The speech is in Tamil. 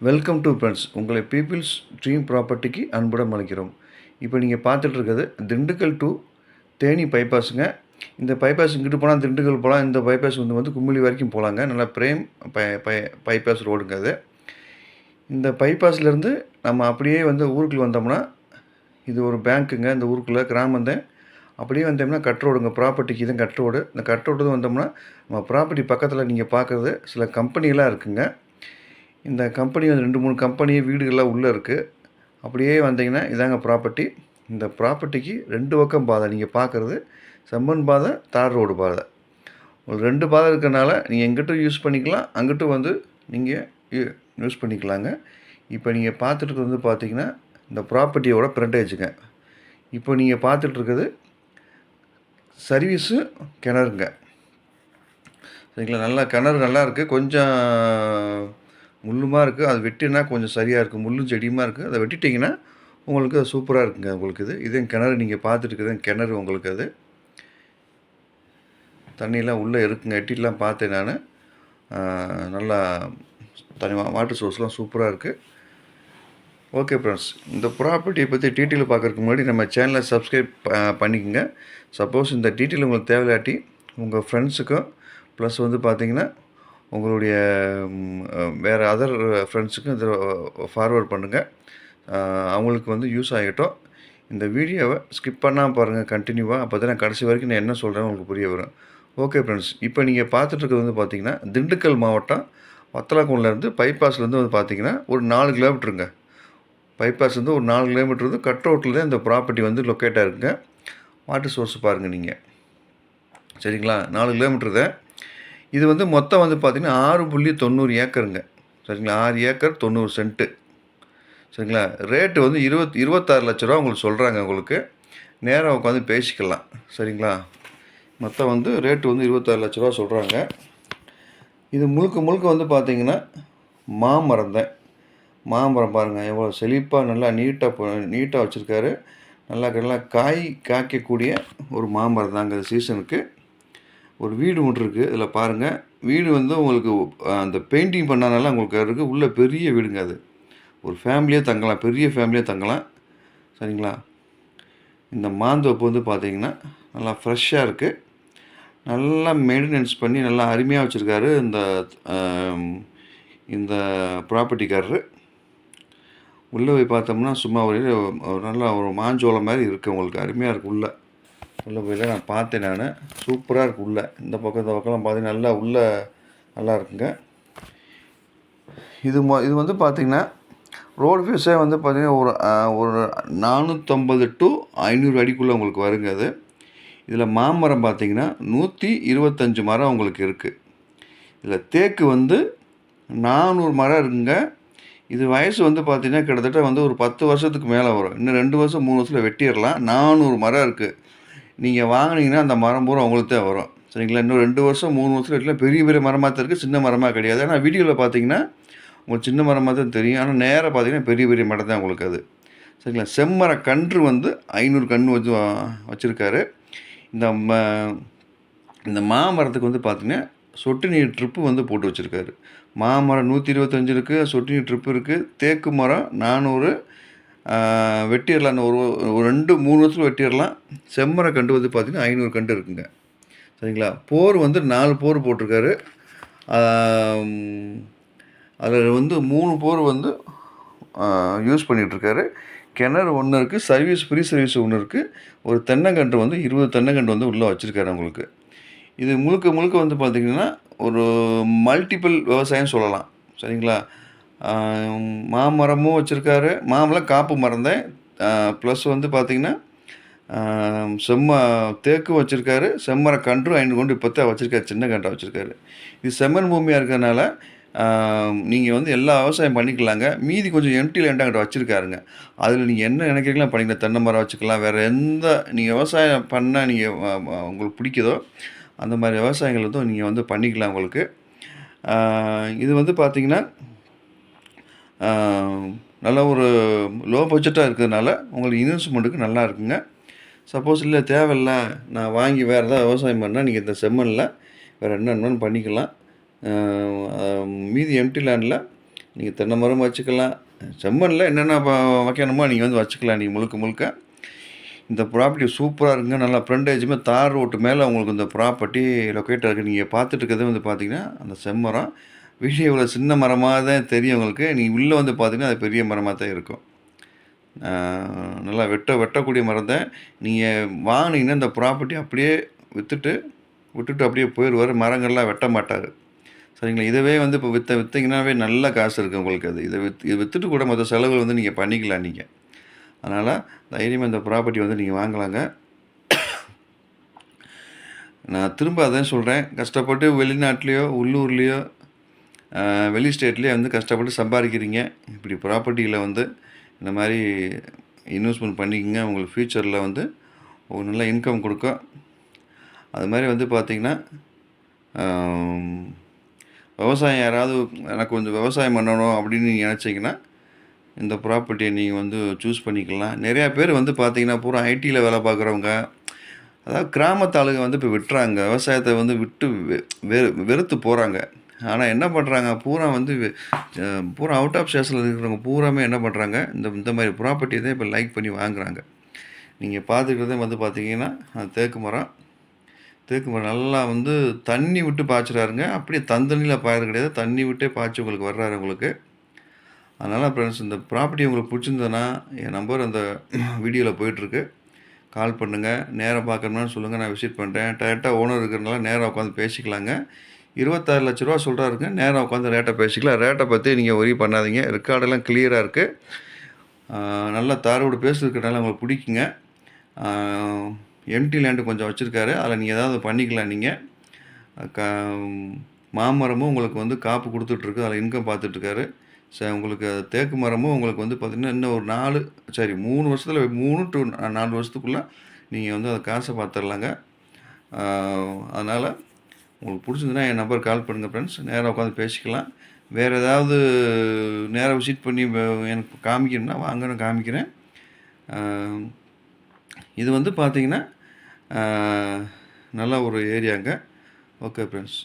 வெல்கம் டு ஃப்ரெண்ட்ஸ் உங்களை பீப்புள்ஸ் ட்ரீம் ப்ராப்பர்ட்டிக்கு அன்புடன் அழைக்கிறோம் இப்போ நீங்கள் பார்த்துட்டு இருக்கிறது திண்டுக்கல் டு தேனி பைபாஸுங்க இந்த பைபாஸ் இங்கிட்டு போனால் திண்டுக்கல் போகலாம் இந்த பைபாஸ் வந்து வந்து கும்மிளி வரைக்கும் போகலாங்க நல்லா பிரேம் பை பை பைபாஸ் ரோடுங்க அது. இந்த பைபாஸ்லேருந்து நம்ம அப்படியே வந்து ஊருக்குள்ளே வந்தோம்னா இது ஒரு பேங்க்குங்க இந்த ஊருக்குள்ளே கிராமம் தான். அப்படியே வந்தோம்னா கட் ரோடுங்க. ப்ராப்பர்ட்டிக்கு தான் கட் ரோடு. இந்த கட் ரோடு வந்தோம்னா நம்ம ப்ராப்பர்ட்டி பக்கத்தில் நீங்கள் பார்க்குறது சில கம்பெனிலாம் இருக்குங்க. இந்த கம்பெனி வந்து ரெண்டு மூணு கம்பெனி வீடுகள்லாம் உள்ளே இருக்குது அப்படியே வந்தீங்கன்னா இதாங்க ப்ராப்பர்ட்டி இந்த ப்ராப்பர்ட்டிக்கு ரெண்டு பக்கம் பாதை. நீங்கள் பார்க்குறது செம்மண் பாதை தார் ரோடு பாதை. ஒரு ரெண்டு பாதை இருக்கிறனால நீங்கள் எங்கிட்டும் யூஸ் பண்ணிக்கலாம் அங்கிட்டும் வந்து நீங்கள் யூ- யூஸ் பண்ணிக்கலாங்க. இப்போ நீங்கள் பார்த்துட்டு வந்து பார்த்தீங்கன்னா இந்த ப்ராப்பர்ட்டியோட ஃப்ரண்டேஜுங்க இப்போ நீங்கள் பார்த்துட்ருக்கறது சர்வீஸு கிணறுங்க. சரிங்களா? நல்லா கிணறு நல்லா இருக்குது கொஞ்சம் முள்ளுமாக இருக்குது அது வெட்டினா கொஞ்சம் சரியாக இருக்கும். முள்ளும் செடியுமா இருக்குது அதை வெட்டிட்டிங்கன்னா உங்களுக்கு அது சூப்பராக இருக்குங்க உங்களுக்கு இது. இதே கிணறு நீங்கள் பார்த்துட்டு கிணறு உங்களுக்கு அது. தண்ணியெலாம் உள்ளே இருக்குங்க. எட்டிலாம் பார்த்தேன் நான். நல்லா தனி வாட்டர் சோர்ஸ்லாம் சூப்பராக இருக்குது ஓகே ஃப்ரெண்ட்ஸ் இந்த ப்ராப்பர்ட்டியை பற்றி டீட்டெயில் பார்க்கறதுக்கு முன்னாடி நம்ம சேனலை சப்ஸ்கிரைப் பண்ணிக்கோங்க. சப்போஸ் இந்த டீட்டெயில் உங்களுக்கு தேவையாட்டி உங்கள் ஃப்ரெண்ட்ஸுக்கும் ப்ளஸ் வந்து பார்த்திங்கன்னா உங்களுடைய வேறு அதர் ஃப்ரெண்ட்ஸுக்கும் இதை ஃபார்வர்ட் பண்ணுங்கள் அவங்களுக்கு வந்து யூஸ் ஆகிட்டோம். இந்த வீடியோவை ஸ்கிப் பண்ணாமல் பாருங்கள் கண்டினியூவாக அப்போ தான் நான் கடைசி வரைக்கும் நான் என்ன சொல்கிறேன் உங்களுக்கு புரிய வரும். ஓகே ஃப்ரெண்ட்ஸ் இப்போ நீங்கள் பார்த்துட்ருக்கிறது வந்து பார்த்தீங்கன்னா திண்டுக்கல் மாவட்டம் வத்தலாக்குண்டிலேருந்து பைபாஸ்லேருந்து வந்து பார்த்தீங்கன்னா ஒரு நாலு கிலோமீட்டருங்க பைபாஸ் வந்து ஒரு நாலு கிலோமீட்டர் வந்து கட் அவுட்டில் தான் இந்த ப்ராப்பர்ட்டி வந்து லொக்கேட்டாக இருக்குங்க. வாட்டர் சோர்ஸ் பாருங்கள் நீங்கள் சரிங்களா? நாலு கிலோமீட்டர் தான். இது வந்து மொத்தம் வந்து பார்த்திங்கன்னா ஆறு புள்ளி தொண்ணூறு ஏக்கருங்க. சரிங்களா? ஆறு ஏக்கர் தொண்ணூறு சென்ட்டு சரிங்களா? ரேட்டு வந்து இருபத் இருபத்தாறு லட்ச ரூபா உங்களுக்கு சொல்கிறாங்க உங்களுக்கு. நேராக உட்காந்து பேசிக்கலாம். சரிங்களா? மொத்தம் வந்து ரேட்டு வந்து இருபத்தாறு லட்ச ரூபா சொல்கிறாங்க இது முழுக்க முழுக்க வந்து பார்த்தீங்கன்னா மாமரம் தான். மாமரம் பாருங்கள் எவ்வளோ செழிப்பாக நல்லா நீட்டாக நீட்டாக வச்சுருக்காரு. நல்லா நல்லா காய் காய்க்கக்கூடிய ஒரு மாமரம் தாங்க சீசனுக்கு. ஒரு வீடு ஒன்று இருக்குது இதில் பாருங்கள் வீடு வந்து உங்களுக்கு அந்த பெயிண்டிங் பண்ணனால உங்களுக்கு இருக்குது உள்ளே பெரிய வீடுங்க அது. ஒரு ஃபேமிலியாக தங்கலாம் பெரிய ஃபேமிலியாக தங்கலாம். சரிங்களா? இந்த மாந்தோப்பு வந்து பார்த்தீங்கன்னா நல்லா ஃப்ரெஷ்ஷாக இருக்குது நல்லா மெயின்டெனன்ஸ் பண்ணி நல்லா அருமையாக வச்சுருக்காரு இந்த இந்த ப்ராப்பர்ட்டிக்காரரு உள்ளே போய் பார்த்தோம்னா சும்மா ஒரு நல்லா ஒரு மாஞ்சோளம் மாதிரி இருக்குது உங்களுக்கு. அருமையாக இருக்குது உள்ளே. உள்ளே போயில நான் பார்த்தேன் நான். சூப்பராக இருக்குது உள்ளே. இந்த பக்கம் இந்த பக்கம்லாம் பார்த்தீங்கன்னா நல்லா உள்ளே நல்லா இருக்குங்க. இது மொ இது வந்து பார்த்திங்கன்னா ரோடு ஃபீஸே வந்து பார்த்திங்கன்னா ஒரு ஒரு நானூற்றம்பது டு ஐநூறு அடிக்குள்ளே உங்களுக்கு வருங்க அது. இதில் மாமரம் பார்த்தீங்கன்னா நூற்றி இருபத்தஞ்சி மரம் உங்களுக்கு இருக்குது இதில் தேக்கு வந்து நானூறு மரம் இருக்குங்க. இது வயசு வந்து பார்த்திங்கன்னா கிட்டத்தட்ட வந்து ஒரு பத்து வருஷத்துக்கு மேலே வரும். இன்னும் ரெண்டு வருஷம் மூணு வருஷத்தில் வெட்டிடலாம். நானூறு மரம் இருக்குது நீங்கள் வாங்கினீங்கன்னா அந்த மரம் பூரா உங்களுக்கு தான் வரும். சரிங்களா? இன்னும் ரெண்டு வருஷம் மூணு வருஷம் வெட்டலாம் பெரிய பெரிய மரமாக தான் இருக்குது சின்ன மரமாக கிடையாது. ஆனால் வீடியோவில் பார்த்தீங்கன்னா உங்களுக்கு சின்ன மரமாக தான் தெரியும். ஆனால் நேராக பார்த்தீங்கன்னா பெரிய பெரிய மரம் தான் உங்களுக்கு அது. சரிங்களா? செம்மர கன்று வந்து ஐநூறு கன்று வச்சு வச்சுருக்காரு. இந்த ம இந்த மாமரத்துக்கு வந்து பார்த்தீங்கன்னா சொட்டு நீர் ட்ரிப்பு வந்து போட்டு வச்சுருக்காரு. மாமரம் நூற்றி இருபத்தஞ்சு இருக்குது சொட்டு நீர் ட்ரிப்பு இருக்குது தேக்கு மரம் நானூறு வெட்டிடலாம் ஒரு ஒரு ரெண்டு மூணு வருஷத்தில் வெட்டிடலாம். செம்மர கண்டு வந்து பார்த்திங்கன்னா ஐநூறு கண்டு இருக்குங்க. சரிங்களா? போர் வந்து நாலு போர் போட்டிருக்காரு. அதில் வந்து மூணு போர் வந்து யூஸ் பண்ணிகிட்ருக்காரு கிணறு ஒன்று இருக்குது சர்வீஸ் ஃப்ரீ சர்வீஸ் ஒன்று இருக்குது ஒரு தென்னங்கன்று வந்து இருபது தென்னங்கன்று வந்து உள்ளே வச்சுருக்காரு உங்களுக்கு இது முழுக்க முழுக்க வந்து பார்த்திங்கன்னா ஒரு மல்டிபிள் விவசாயம் சொல்லலாம். சரிங்களா? மாமரமும் வச்சுருக்காரு. மாமரம் காப்பு மரம் தான் ப்ளஸ் வந்து பார்த்திங்கன்னா செம்ம தேக்கும் வச்சுருக்காரு. செம்மர கன்றும் ஐந்து கொண்டு இப்போத்தான் வச்சுருக்காரு. சின்ன கன்றாக வச்சுருக்காரு. இது செம்மண் பூமியாக இருக்கிறனால நீங்கள் வந்து எல்லா விவசாயம் பண்ணிக்கலாங்க. மீதி கொஞ்சம் எம்டி லேண்டாக வச்சுருக்காருங்க. அதில் நீங்கள் என்ன நினைக்கிறீங்களோ பண்ணிக்கலாம். தென்னை மரம் வச்சுக்கலாம். வேறு எந்த நீங்கள் விவசாயம் பண்ணால் நீங்கள் உங்களுக்கு பிடிக்குதோ அந்த மாதிரி விவசாயங்கள் வந்து நீங்கள் வந்து பண்ணிக்கலாம் உங்களுக்கு. இது வந்து பார்த்திங்கன்னா நல்ல ஒரு லோ பட்ஜெட்டாக இருக்கிறதுனால உங்களுக்கு இன்வெஸ்ட்மெண்ட்டுக்கு நல்லா இருக்குங்க. சப்போஸ் இல்லை தேவையில்ல நான் வாங்கி வேறு ஏதாவது விவசாயம் பண்ணால் நீங்கள் இந்த செம்மண்ணில் வேறு என்ன பண்ணிக்கலாம். மீதி எம்டி லேண்டில் நீங்கள் தென்னை மரம் வச்சுக்கலாம். செம்மண்ணில் என்னென்ன வைக்கணுமோ நீங்கள் வந்து வச்சுக்கலாம் நீங்கள் முழுக்க முழுக்க. இந்த ப்ராப்பர்ட்டி சூப்பராக இருக்குங்க நல்லா ஃப்ரண்டேஜுமே தார் ரோட்டு மேலே உங்களுக்கு இந்த ப்ராப்பர்ட்டி லொக்கேட் இருக்குது நீங்கள் பார்த்துட்டு இருக்கிறது வந்து பார்த்தீங்கன்னா அந்த செம்மரம் விஷயம் இவ்வளோ சின்ன மரமாக தான் தெரியும் உங்களுக்கு. நீங்கள் உள்ளே வந்து பார்த்தீங்கன்னா அது பெரிய மரமாக தான் இருக்கும். நல்லா வெட்ட வெட்டக்கூடிய மரம் தான். நீங்கள் வாங்கினீங்கன்னா இந்த ப்ராப்பர்ட்டி அப்படியே விற்றுட்டு விட்டுட்டு அப்படியே போயிடுவார். மரங்கள்லாம் வெட்ட மாட்டார். சரிங்களா? இதவே வந்து இப்போ விற்ற விற்றிங்கனாவே நல்ல காசு இருக்குது உங்களுக்கு அது. இதை வித் இது விற்றுட்டு கூட மற்ற செலவுகள் வந்து நீங்கள் பண்ணிக்கலாம் நீங்கள் அதனால் தைரியமாக இந்த ப்ராப்பர்ட்டி வந்து நீங்கள் வாங்கலாங்க. நான் திரும்ப அதான் சொல்கிறேன் கஷ்டப்பட்டு வெளிநாட்டிலையோ உள்ளூர்லேயோ வெளி ஸ்டேட்லேயே வந்து கஷ்டப்பட்டு சம்பாதிக்கிறீங்க. இப்படி ப்ராப்பர்ட்டியில் வந்து இந்த மாதிரி இன்வெஸ்ட்மெண்ட் பண்ணிக்கங்க. உங்களுக்கு ஃப்யூச்சரில் வந்து ஒரு நல்ல இன்கம் கொடுக்கும் அது மாதிரி வந்து பார்த்திங்கன்னா விவசாயம் யாராவது எனக்கு கொஞ்சம் விவசாயம் பண்ணணும் அப்படின்னு நீங்கள் நினச்சிங்கன்னா இந்த ப்ராப்பர்ட்டியை நீங்கள் வந்து சூஸ் பண்ணிக்கலாம். நிறையா பேர் வந்து பார்த்திங்கன்னா பூரா ஐடியில் வேலை பார்க்குறவங்க அதாவது கிராமத்து ஆளுங்க வந்து இப்போ விட்டுறாங்க. விவசாயத்தை வந்து விட்டு வெ- வெறு வெறுத்து போகிறாங்க ஆனால் என்ன பண்ணுறாங்க பூரா வந்து பூரா அவுட் ஆஃப் ஸ்டேஷனில் இருக்கிறவங்க பூராமே என்ன பண்ணுறாங்க இந்த இந்த மாதிரி ப்ராப்பர்ட்டியை தான் இப்போ லைக் பண்ணி வாங்குறாங்க. நீங்கள் பார்த்துக்கிறதே வந்து பார்த்தீங்கன்னா தேக்கு மரம். தேக்கு மரம் நல்லா வந்து தண்ணி விட்டு பாய்ச்சுறாருங்க. அப்படியே தந்தண்ணியில் பாயறது கிடையாது. தண்ணி விட்டே பாய்ச்சி உங்களுக்கு வர்றாரு உங்களுக்கு. அதனால் ஃப்ரெண்ட்ஸ் இந்த ப்ராப்பர்ட்டி உங்களுக்கு பிடிச்சிருந்ததுன்னா என் நம்பர் அந்த வீடியோவில் போயிட்டுருக்கு. கால் பண்ணுங்கள் நேராக பார்க்கணும்னு சொல்லுங்கள் நான் விசிட் பண்ணுறேன் டேரெக்டாக ஓனர் இருக்கிறனால நேராக உட்காந்து பேசிக்கலாங்க. இருபத்தாறு லட்ச ரூபா சொல்கிறாருங்க நேரம் உட்காந்து ரேட்டை பேசிக்கலாம். ரேட்டை பற்றி நீங்கள் ஒரி பண்ணாதீங்க. ரெக்கார்டெல்லாம் கிளியராக இருக்குது நல்லா தாரோடு பேசுறதுக்கிறனால உங்களுக்கு பிடிக்குங்க. எம்டி லேண்டு கொஞ்சம் வச்சுருக்காரு. அதில் நீங்கள் ஏதாவது பண்ணிக்கலாம் நீங்கள் க மாமரமும் உங்களுக்கு வந்து காப்பு கொடுத்துட்ருக்கு. அதில் இன்கம் பார்த்துட்ருக்காரு. ச உங்களுக்கு தேக்கு மரமும் உங்களுக்கு வந்து பார்த்திங்கன்னா இன்னும் ஒரு நாலு சரி மூணு வருஷத்தில் மூணு டு நாலு வருஷத்துக்குள்ளே நீங்கள் வந்து அதை காசை பார்த்துடலாங்க அதனால் உங்களுக்கு பிடிச்சிருந்துன்னா என் நம்பர் கால் பண்ணுங்கள் ஃப்ரெண்ட்ஸ் நேராக உட்காந்து பேசிக்கலாம். வேறு ஏதாவது நேராக விசிட் பண்ணி எனக்கு காமிக்கணும்னா வாங்க நான் காமிக்கிறேன். இது வந்து பார்த்தீங்கன்னா நல்ல ஒரு ஏரியாங்க ஓகே ஃப்ரெண்ட்ஸ்